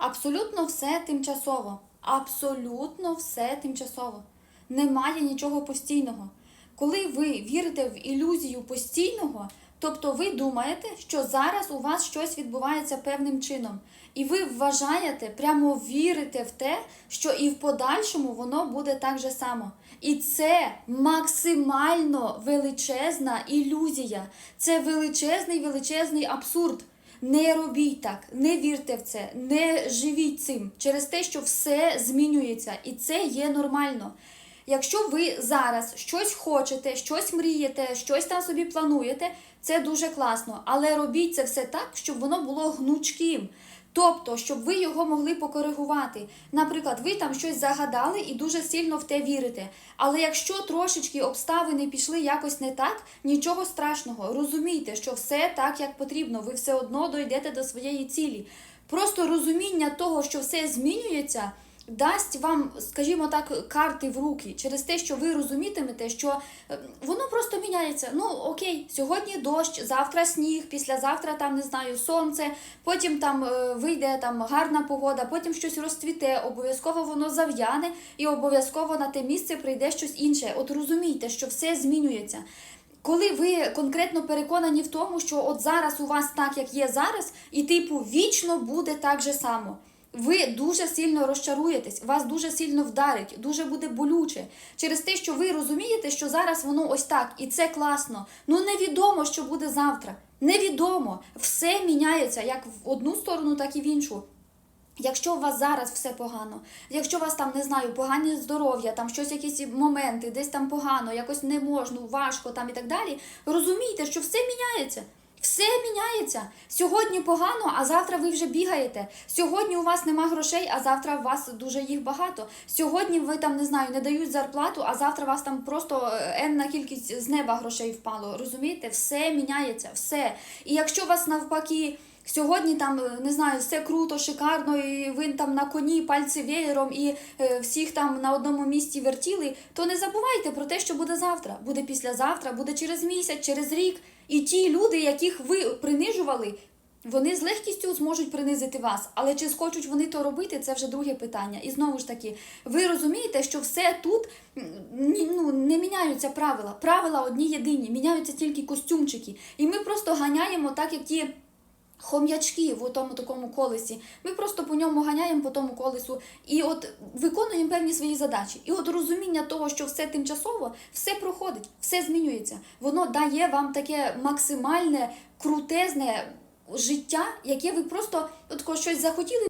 Абсолютно все тимчасово. Абсолютно все тимчасово. Немає нічого постійного. Коли ви вірите в ілюзію постійного, тобто ви думаєте, що зараз у вас щось відбувається певним чином, і ви вважаєте, прямо вірите в те, що і в подальшому воно буде так же само. І це максимально величезна ілюзія. Це величезний величезний абсурд. Не робіть так, не вірте в це, не живіть цим через те, що все змінюється, і це є нормально. Якщо ви зараз щось хочете, щось мрієте, щось там собі плануєте, це дуже класно. Але робіть це все так, щоб воно було гнучким. Тобто, щоб ви його могли покоригувати. Наприклад, ви там щось загадали і дуже сильно в те вірите. Але якщо трошечки обставини пішли якось не так, нічого страшного. Розумійте, що все так, як потрібно, ви все одно дойдете до своєї цілі. Просто розуміння того, що все змінюється, дасть вам, скажімо так, карти в руки через те, що ви розумітимете, що е, воно просто міняється. Ну окей, сьогодні дощ, завтра сніг, післязавтра там не знаю, сонце, потім там е, вийде там гарна погода, потім щось розцвіте, обов'язково воно зав'яне, і обов'язково на те місце прийде щось інше. От розумійте, що все змінюється. Коли ви конкретно переконані в тому, що от зараз у вас так, як є зараз, і типу вічно буде так же само. Ви дуже сильно розчаруєтесь, вас дуже сильно вдарить, дуже буде болюче. Через те, що ви розумієте, що зараз воно ось так, і це класно. Ну невідомо, що буде завтра. Невідомо. Все міняється як в одну сторону, так і в іншу. Якщо у вас зараз все погано, якщо у вас там не знаю, погане здоров'я, там щось, якісь моменти, десь там погано, якось не можна, важко там і так далі, розумійте, що все міняється. Все міняється. Сьогодні погано, а завтра ви вже бігаєте. Сьогодні у вас нема грошей, а завтра у вас дуже їх багато. Сьогодні ви там не знаю, не дають зарплату, а завтра у вас там просто е, енна кількість з неба грошей впало. Розумієте, все міняється, все. І якщо у вас навпаки. Сьогодні там е, не знаю, все круто, шикарно, і ви там на коні пальці веєром і е, всіх там на одному місці вертіли, то не забувайте про те, що буде завтра, буде післязавтра, буде через місяць, через рік. І ті люди, яких ви принижували, вони з легкістю зможуть принизити вас. Але чи схочуть вони то робити, це вже друге питання. І знову ж таки, ви розумієте, що все тут ну, не міняються правила. Правила одні єдині, міняються тільки костюмчики. І ми просто ганяємо так, як ті. Хом'ячки в тому такому колесі. Ми просто по ньому ганяємо по тому колесу і от виконуємо певні свої задачі. І от розуміння того, що все тимчасово, все проходить, все змінюється. Воно дає вам таке максимальне крутезне життя, яке ви просто от щось захотіли.